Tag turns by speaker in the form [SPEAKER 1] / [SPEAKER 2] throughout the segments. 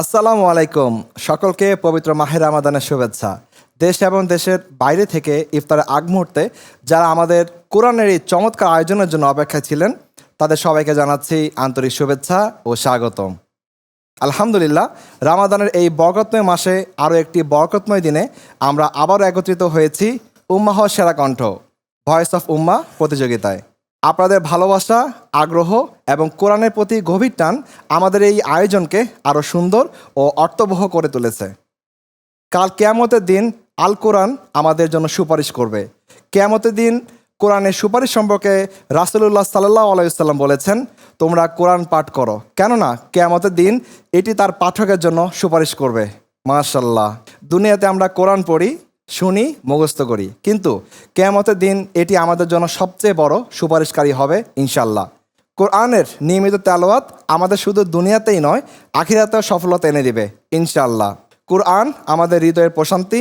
[SPEAKER 1] আসসালামু আলাইকুম। সকলকে পবিত্র মাহের রামাদানের শুভেচ্ছা। দেশ এবং দেশের বাইরে থেকে ইফতারের আগ মুহূর্তে যারা আমাদের কোরআনের এই চমৎকার আয়োজনের জন্য অপেক্ষায় ছিলেন, তাদের সবাইকে জানাচ্ছি আন্তরিক শুভেচ্ছা ও স্বাগতম। আলহামদুলিল্লাহ, রামাদানের এই বরকতময় মাসে আরও একটি বরকতময় দিনে আমরা আবারও একত্রিত হয়েছি উম্মাহ সেরা কণ্ঠ ভয়েস অফ উম্মা প্রতিযোগিতায়। আপনাদের ভালোবাসা, আগ্রহ এবং কোরআনের প্রতি গভীর টান আমাদের এই আয়োজনকে আরও সুন্দর ও অর্থবহ করে তুলেছে। কাল কেয়ামতের দিন আল কোরআন আমাদের জন্য সুপারিশ করবে। কেয়ামতের দিন কোরআনের সুপারিশ সম্পর্কে রাসুলুল্লাহ সাল্লাহ আলাইসাল্লাম বলেছেন, তোমরা কোরআন পাঠ করো। কেননা কেয়ামতের দিন এটি তার পাঠকের জন্য সুপারিশ করবে। মাশাল্লাহ দুনিয়াতে আমরা কোরআন পড়ি শুনি, মুখস্থ করি। কিন্তু কেয়ামতের দিন এটি আমাদের জন্য সবচেয়ে বড় সুপারিশকারী হবে ইনশাল্লাহ কোরআনের নিয়মিত তেলাওয়াত আমাদের শুধু দুনিয়াতেই নয়, আখিরাতেও সফলতা এনে দিবে ইনশাল্লাহ কোরআন আমাদের হৃদয়ের প্রশান্তি,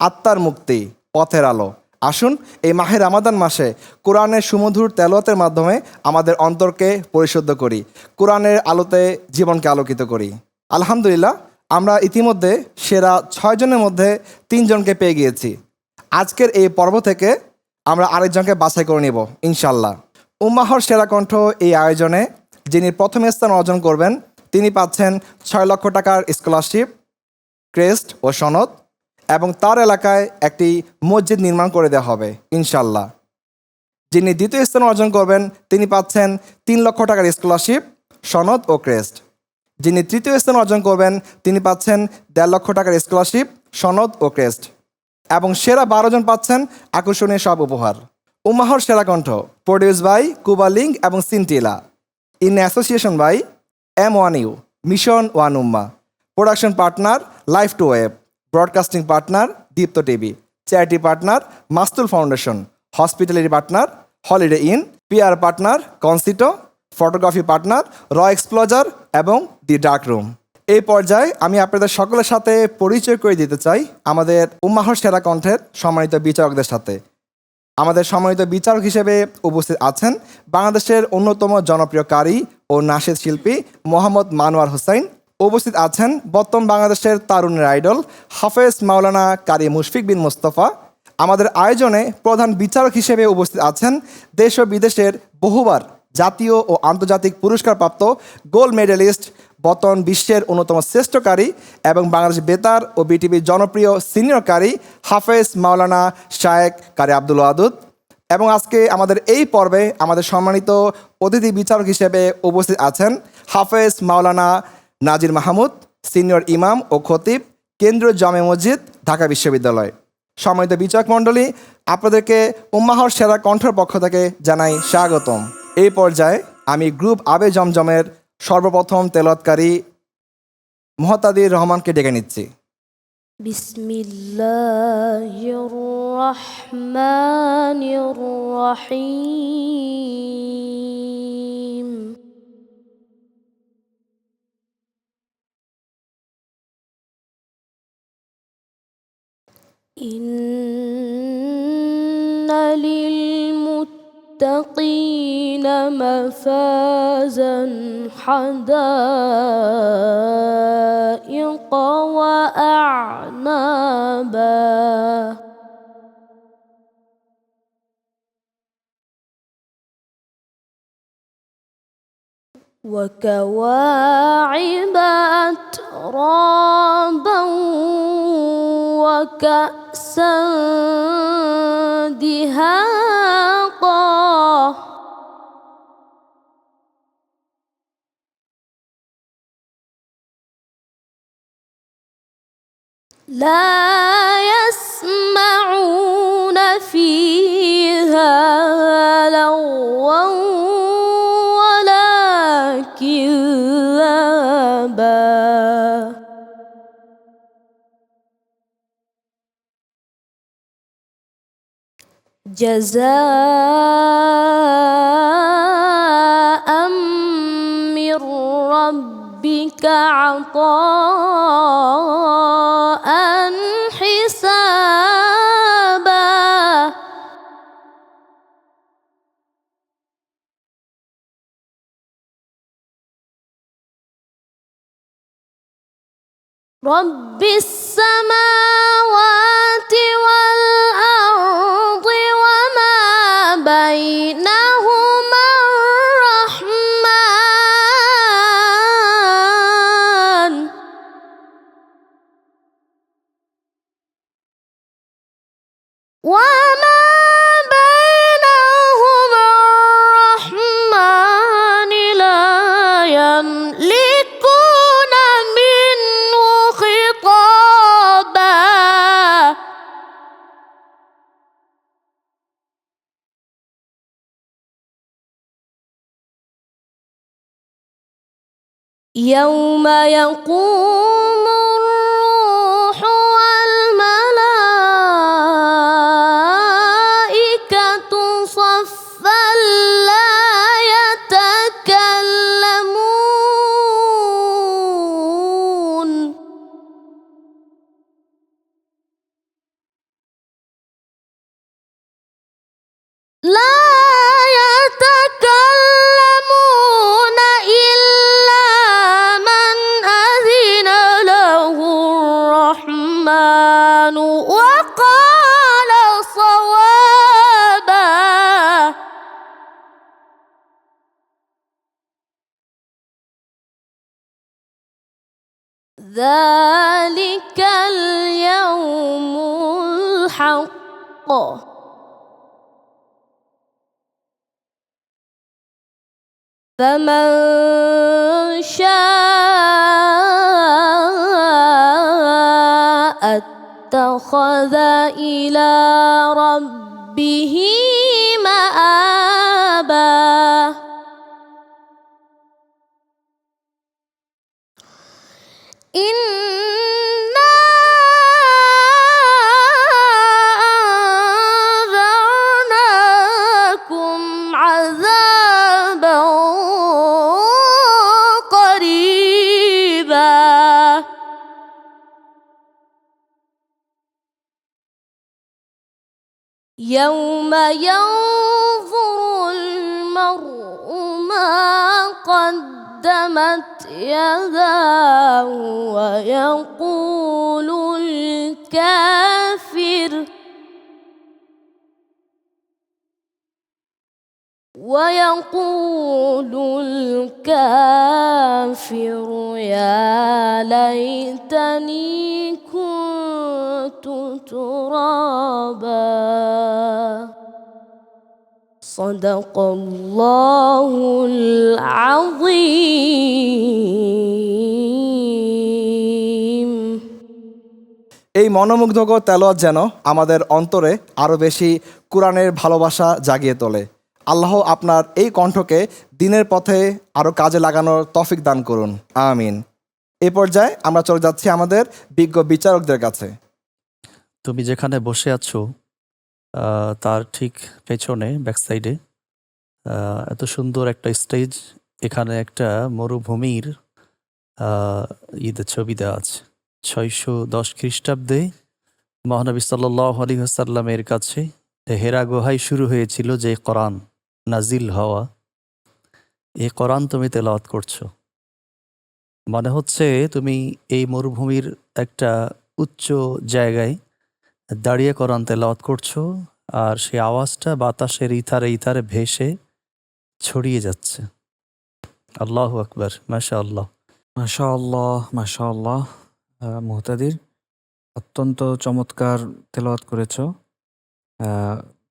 [SPEAKER 1] আত্মার মুক্তি, পথের আলো। আসুন, এই মাহের রামাদান মাসে কোরআনের সুমধুর তেলোয়াতের মাধ্যমে আমাদের অন্তরকে পরিশুদ্ধ করি, কোরআনের আলোতে জীবনকে আলোকিত করি। আলহামদুলিল্লাহ আমরা ইতিমধ্যে সেরা ছয়জনের মধ্যে তিনজনকে পেয়ে গিয়েছি। আজকের এই পর্ব থেকে আমরা আরেকজনকে বাছাই করে নিব ইনশাল্লাহ উম্মাহর সেরা কণ্ঠ এই আয়োজনে, যিনি প্রথম স্থান অর্জন করবেন, তিনি পাচ্ছেন ছয় লক্ষ টাকার স্কলারশিপ ক্রেস্ট ও সনদ এবং তার এলাকায় একটি মসজিদ নির্মাণ করে দেওয়া হবে ইনশাল্লাহ যিনি দ্বিতীয় স্থান অর্জন করবেন, তিনি পাচ্ছেন তিন লক্ষ টাকার স্কলারশিপ সনদ ও ক্রেস্ট যিনি তৃতীয় স্থান অর্জন করবেন, তিনি পাচ্ছেন দেড় লক্ষ টাকার স্কলারশিপ, সনদ ও ক্রেস্ট। এবং সেরা বারো জন পাচ্ছেন আকর্ষণীয় সব উপহার। উমাহর সেরা কণ্ঠ, প্রডিউস বাই কুবালিং এবং Scintilla. In association by M one U, Mission One Ummah. Production partner, Life to Web. Broadcasting partner, Deepto TV. Charity partner, Mastul Foundation. Hospitality partner, Holiday Inn. PR partner, কনসিটো। Photography partner, র এক্সপ্লোজার এবং দি dark room. এই পর্যায়ে আমি আপনাদের সকলের সাথে পরিচয় করে দিতে চাই আমাদের উম্মাহর সেরা কণ্ঠের সম্মানিত বিচারকদের সাথে। আমাদের সম্মানিত বিচারক হিসেবে উপস্থিত আছেন বাংলাদেশের অন্যতম জনপ্রিয় কারি ও নাশেদ শিল্পী মোহাম্মদ মানোয়ার হোসাইন উপস্থিত আছেন বর্তমান বাংলাদেশের তারুণের আইডল হাফেজ মাওলানা কারি মুশফিক বিন মোস্তফা। আমাদের আয়োজনে প্রধান বিচারক হিসেবে উপস্থিত আছেন দেশ ও বিদেশের বহুবার জাতীয় ও আন্তর্জাতিক পুরস্কারপ্রাপ্ত গোল্ড মেডেলিস্ট, বর্তমান বিশ্বের অন্যতম শ্রেষ্ঠকারী এবং বাংলাদেশ বেতার ও বিটিভির জনপ্রিয় সিনিয়র কারি হাফেজ মাওলানা শায়েক কারি আব্দুল ওয়াদুদ। এবং আজকে আমাদের এই পর্বে আমাদের সম্মানিত অতিথি বিচারক হিসেবে উপস্থিত আছেন হাফেজ মাওলানা নাজির মাহমুদ, সিনিয়র ইমাম ও খতিব, কেন্দ্রীয় জামে মসজিদ, ঢাকা বিশ্ববিদ্যালয়। সম্মানিত বিচারক মণ্ডলী, আপনাদেরকে উম্মাহর সেরা কণ্ঠের পক্ষ থেকে জানাই স্বাগতম। এই পর্যায়ে আমি গ্রুপ আবে জমজমের সর্বপ্রথম তেলতকারী মহতাদির রহমানকে ডেকে নিচ্ছি
[SPEAKER 2] بسم الله الرحمن الرحيم إن للمتقين مفازا حدائق وأعنابا. وكواعب أترابا وكأسا دهاقا 波。来呀！جزاء من ربك عطاء حسابا. رب السماوات يوم يقوم ذلك اليوم الحق. فمن شاء اتخذ إلى ربه يوم ينظر المرء ما قدمت يداه ويقول الكافر ويقول الكافر يا ليتني كنت ترابا صدق الله العظيم
[SPEAKER 1] এই মনোমুগ্ধকর তেলোয়াত যেন আমাদের অন্তরে আরও বেশি কোরআনের ভালোবাসা জাগিয়ে তোলে আল্লাহ আপনার এই কণ্ঠকে দিনের পথে আরও কাজে লাগানোর তফিক দান করুন। আমিন। এ পর্যায়ে আমরা চলে যাচ্ছি আমাদের বিজ্ঞ বিচারকদের কাছে।
[SPEAKER 3] তুমি যেখানে বসে আছো তার ঠিক পেছনে ব্যাক সাইডে এত সুন্দর একটা স্টেজ, এখানে একটা মরুভূমির ঈদের ছবি দেওয়া আছে। ছয়শো দশ খ্রিস্টাব্দে মহানবী সাল্লাহ আলী হাসাল্লামের কাছে হেরা গুহায় শুরু হয়েছিল যে কোরআন। নাজিল হওয়া এই কোরআন তুমি তেলাওয়াত করছ। মনে হচ্ছে তুমি এই মরুভূমির একটা উচ্চ জায়গায় দাঁড়িয়ে কোরআন তেলাওয়াত করছ আর সেই আওয়াজটা বাতাসের ইথারে ইথারে ভেসে ছড়িয়ে যাচ্ছে। আল্লাহ আকবার মাশা আল্লাহ
[SPEAKER 4] মাশা আল্লাহ মাশা আল্লাহ মুহতাদির, অত্যন্ত চমৎকার তেলাওয়াত করেছ।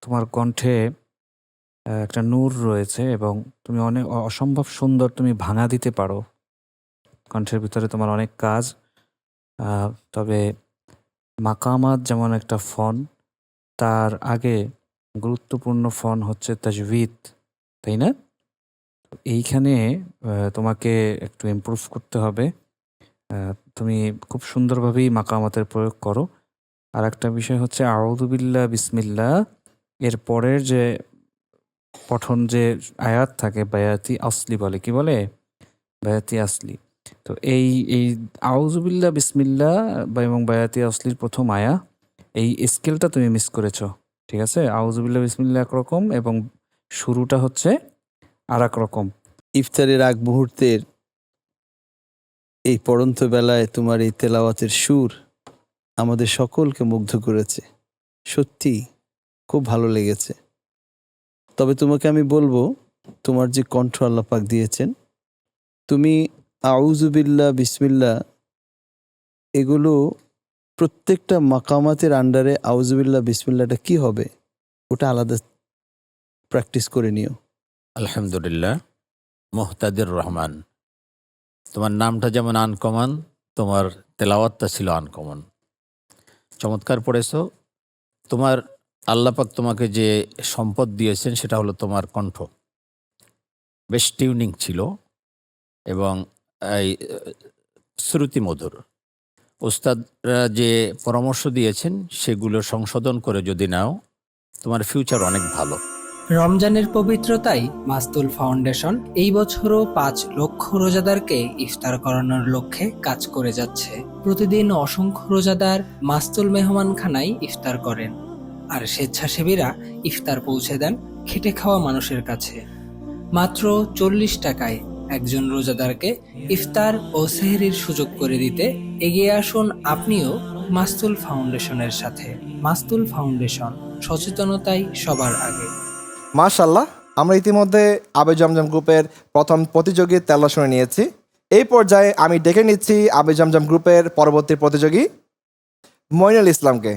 [SPEAKER 4] তোমার কণ্ঠে একটা নূর রয়েছে এবং তুমি অনেক অসম্ভব সুন্দর তুমি ভাঙা দিতে পারো। কণ্ঠের ভিতরে তোমার অনেক কাজ। তবে মাকামাত যেমন একটা ফন, তার আগে গুরুত্বপূর্ণ ফন হচ্ছে তাজভিদ তাই না? এইখানে তোমাকে একটু ইমপ্রুভ করতে হবে। তুমি খুব সুন্দরভাবেই মাকামাতের প্রয়োগ করো। আর একটা বিষয় হচ্ছে আউদুবিল্লা বিসমিল্লা এর পরের যে পঠন যে আয়াত থাকে, বায়াতি আসলি বলে, কি বলে? বায়াতি আসলি। তো এই এই আউজুবিল্লা বিসমিল্লা এবং বায়াতি আসলির প্রথম আয়া, এই স্কেলটা তুমি মিস করেছ, ঠিক আছে? আউজুবিল্লা বিসমিল্লা একরকম এবং শুরুটা হচ্ছে আর রকম।
[SPEAKER 5] ইফতারের আগ মুহূর্তের এই পড়ন্ত বেলায় তোমার এই তেলাওয়াতের সুর আমাদের সকলকে মুগ্ধ করেছে। সত্যি খুব ভালো লেগেছে। তবে তোমাকে আমি বলব, তোমার যে কণ্ঠ আল্লাহ পাক দিয়েছেন, তুমি আউজুবিল্লা বিসমিল্লা এগুলো প্রত্যেকটা মাকামাতের আন্ডারে আউজুবিল্লা বিসমিল্লাটা কি হবে? ওটা আলাদা প্র্যাকটিস করে নিও।
[SPEAKER 6] আলহামদুলিল্লাহ, মোহতাদির রহমান। তোমার নামটা যেমন আনকমন তোমার তেলাওয়াতটা ছিল আনকমন চমৎকার পড়েছো। তোমার আল্লাপাক তোমাকে যে সম্পদ দিয়েছেন সেটা হলো তোমার কণ্ঠ। বেশ টিউনিং ছিল এবং এই শ্রুতি মধুর ওস্তাদরা যে পরামর্শ দিয়েছেন সেগুলো সংশোধন করে যদি নাও, তোমার ফিউচার অনেক ভালো।
[SPEAKER 7] রমজানের পবিত্রতায় মাস্তুল ফাউন্ডেশন এই বছরও পাঁচ লক্ষ রোজাদারকে ইফতার করানোর লক্ষ্যে কাজ করে যাচ্ছে। প্রতিদিন অসংখ্য রোজাদার মাস্তুল মেহমানখানায় ইফতার করেন। আর স্বেচ্ছাসেবীরা ইফতার পৌঁছে দেন খেটে খাওয়া মানুষের কাছে। মাত্র চল্লিশ টাকায় একজন রোজাদারকে ইফতার ও সেহরির সুযোগ করে দিতে এগিয়ে আসুন আপনিও মাস্তুল ফাউন্ডেশনের সাথে। মাস্তুল ফাউন্ডেশন, সচেতনতাই সবার আগে।
[SPEAKER 1] মাশাল্লাহ আমরা ইতিমধ্যে আবে জমজম গ্রুপের প্রথম প্রতিযোগী তেলা শুনে নিয়েছি। এই পর্যায়ে আমি ডেকে নিচ্ছি আবে জমজম গ্রুপের পরবর্তী প্রতিযোগী মইনুল ইসলামকে।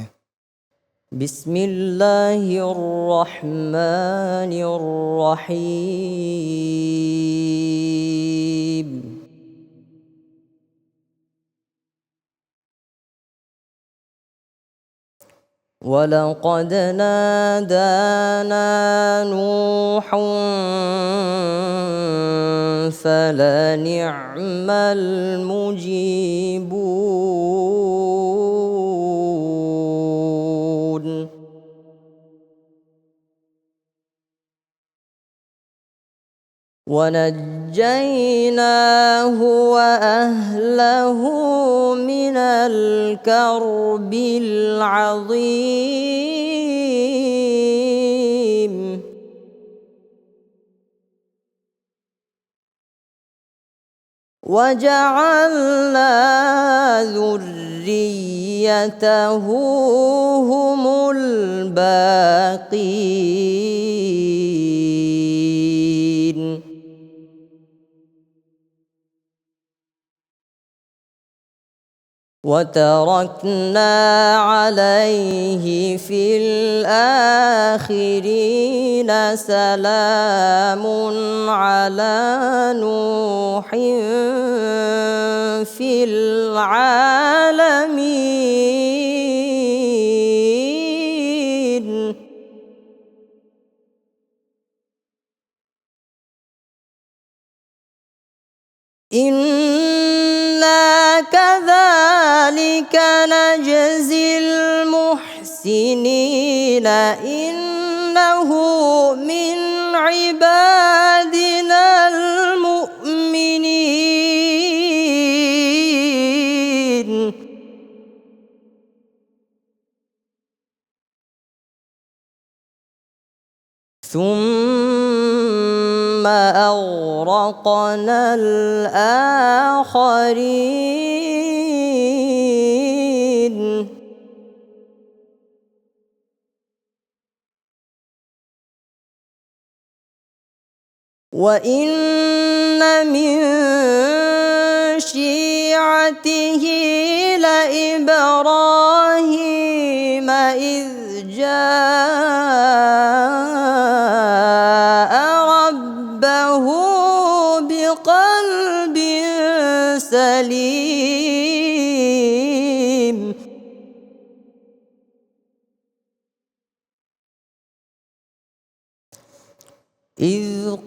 [SPEAKER 8] بسم الله الرحمن الرحيم. ولقد نادانا نوح فلنعم المجيبون. ونجيناه وأهله من الكرب العظيم. وجعلنا ذريته هم الباقين. وتركنا عليه في الآخرين سلام على نوح في العالمين. إنا كذلك نجزي المحسنين إنه من عبادنا المؤمنين. ثم أغرقنا الآخرين. وإن من شيعته لإبراهيم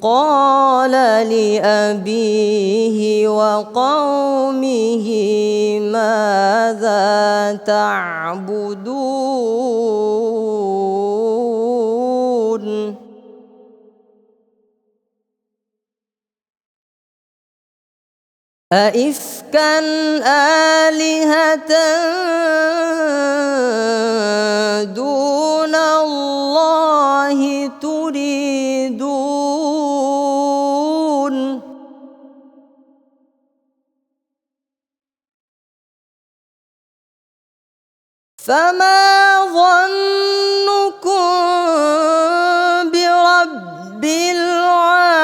[SPEAKER 8] قال لأبيه وقومه ماذا تعبدون؟ أئفكا آلهة دون الله تريدون فما ظنكم برب العالمين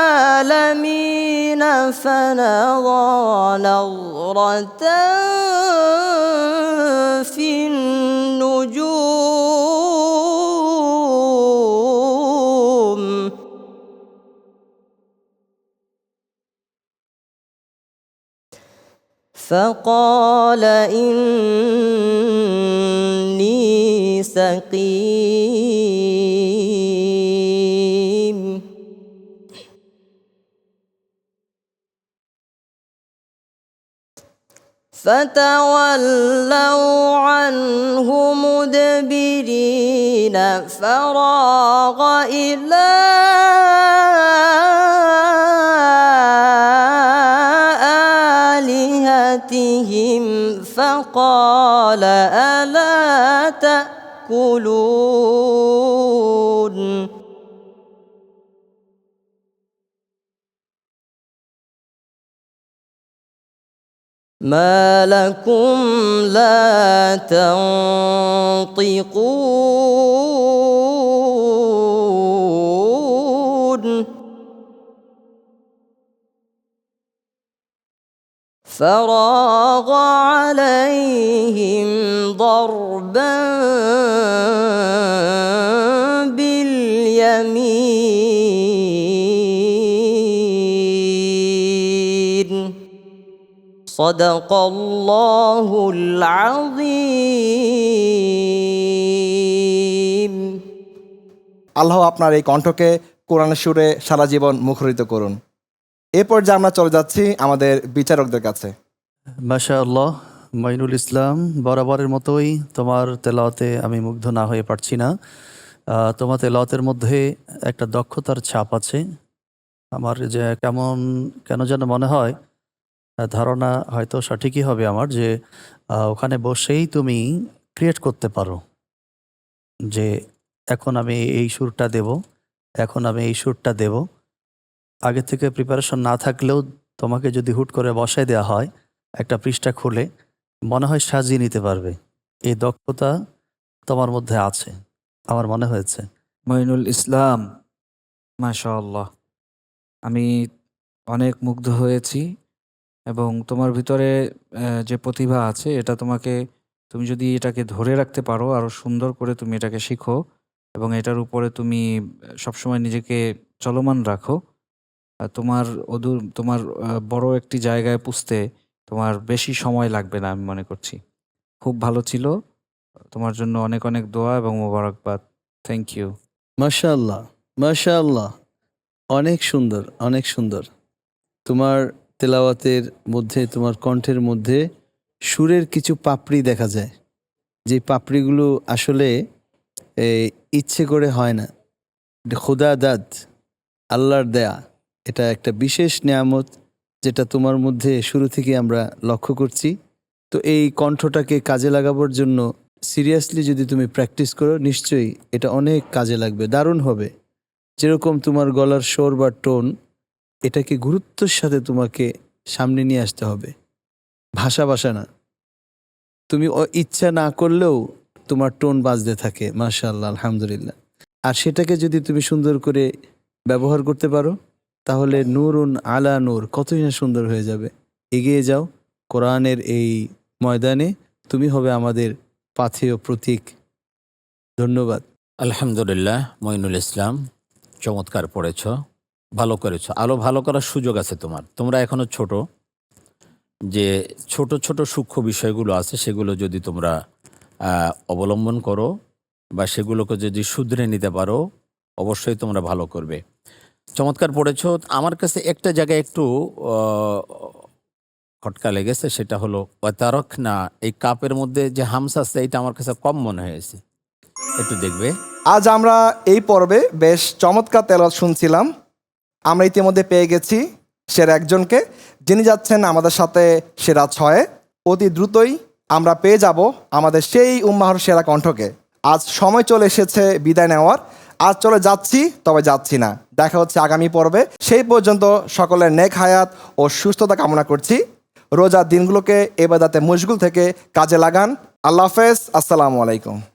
[SPEAKER 8] فنظر نظرة في النجوم فقال إني سقيم. فتولوا عنه مدبرين. فراغ إلى آلهتهم فقال ألا تأكلون ما لكم لا تنطقون. فراغ عليهم ضربا باليمين صدق الله العظيم
[SPEAKER 1] আল্লাহ আপনার এই কণ্ঠকে কোরআনের সুরে সারা জীবন মুখরিত করুন এরপর যে আমরা চলে যাচ্ছি আমাদের বিচারকদের কাছে।
[SPEAKER 3] মাশা আল্লাহ মাইনুল ইসলাম, বরাবরের মতোই তোমার তেলাওতে আমি মুগ্ধ না হয়ে পারছি না। তোমার তেলাওতের মধ্যে একটা দক্ষতার ছাপ আছে। আমার যে কেমন, কেন যেন মনে হয় ধারণা হয়তো সঠিকই হবে আমার যে ওখানে বসেই তুমি ক্রিয়েট করতে পারো। যে, এখন আমি এই সুরটা দেব, এখন আমি এই সুরটা দেব। আগে থেকে প্রিপারেশন না থাকলেও তোমাকে যদি হুট করে বসায় দেওয়া হয়, একটা পৃষ্ঠা খুলে, মনে হয় সাজিয়ে নিতে পারবে। এই দক্ষতা তোমার মধ্যে আছে, আমার মনে হয়েছে।
[SPEAKER 4] মঈনুল ইসলাম, মাশাআল্লাহ। আমি অনেক মুগ্ধ হয়েছি এবং তোমার ভিতরে যে প্রতিভা আছে, এটা তোমাকে, তুমি যদি এটাকে ধরে রাখতে পারো আরও সুন্দর করে তুমি এটাকে শিখো এবং এটার উপরে তুমি সবসময় নিজেকে চলমান রাখো তোমার অদূর, তোমার বড় একটি জায়গায় পুষতে তোমার বেশি সময় লাগবে না আমি মনে করছি। খুব ভালো ছিল। তোমার জন্য অনেক অনেক দোয়া এবং মোবারকবাদ। থ্যাংক ইউ
[SPEAKER 5] মাশাআল্লাহ মাশাআল্লাহ। অনেক সুন্দর অনেক সুন্দর। তোমার তেলাওয়াতের মধ্যে, তোমার কণ্ঠের মধ্যে সুরের কিছু পাপড়ি দেখা যায়। যে পাপড়িগুলো আসলে ইচ্ছে করে হয় না। খোদা দাদ, আল্লাহর দেয়া। এটা একটা বিশেষ নিয়ামত যেটা তোমার মধ্যে শুরু থেকে আমরা লক্ষ্য করছি। তো এই কণ্ঠটাকে কাজে লাগাবার জন্য সিরিয়াসলি যদি তুমি প্র্যাকটিস করো, নিশ্চয়ই এটা অনেক কাজে লাগবে, দারুণ হবে। যেরকম তোমার গলার স্বর বা টোন, এটাকে গুরুত্বের সাথে তোমাকে সামনে নিয়ে আসতে হবে। ভাষা ভাষা না। তুমি ইচ্ছা না করলেও তোমার টোন বাজতে থাকে, মাশাআল্লাহ, আলহামদুলিল্লাহ। আর সেটাকে যদি তুমি সুন্দর করে ব্যবহার করতে পারো তাহলে নূরুন আলা নূর, কতই না সুন্দর হয়ে যাবে। এগিয়ে যাও, কোরআনের এই ময়দানে, তুমি হবে আমাদের পাথেয় প্রতীক। ধন্যবাদ।
[SPEAKER 6] আলহামদুলিল্লাহ, মঈনুল ইসলাম, চমৎকার পড়েছ, ভালো করেছ। আরও ভালো করার সুযোগ আছে তোমার। তোমরা এখনও ছোট। যে ছোট ছোট সূক্ষ্ম বিষয়গুলো আছে, সেগুলো যদি তোমরা অবলম্বন করো, বা সেগুলোকে যদি শুধরে নিতে পারো, অবশ্যই তোমরা ভালো করবে। চমৎকার পড়েছ। আমার কাছে একটা জায়গায় একটু খটকা লেগেছে, সেটা হলো ওয়াতারক না এই কাপের মধ্যে যে হামস আছে, এটা আমার কাছে কম মনে হয়েছে। একটু দেখবে।
[SPEAKER 1] আজ আমরা এই পর্বে বেশ চমৎকার তেলত শুনছিলাম। আমরা ইতিমধ্যে পেয়ে গেছি সের একজনকে, যিনি যাচ্ছেন আমাদের সাথে সেরা ছয়ে। অতি দ্রুতই আমরা পেয়ে যাব আমাদের সেই উম্মাহর সেরা কণ্ঠকে। আজ সময় চলে এসেছে বিদায় নেওয়ার। আজ চলে যাচ্ছি, তবে যাচ্ছি না। দেখা হচ্ছে আগামী পর্বে। সেই পর্যন্ত সকলের নেক হায়াত ও সুস্থতা কামনা করছি। রোজার দিনগুলোকে এবাদাতে মুশগুল থেকে কাজে লাগান। আল্লাহ হাফেজ। আসসালামু আলাইকুম।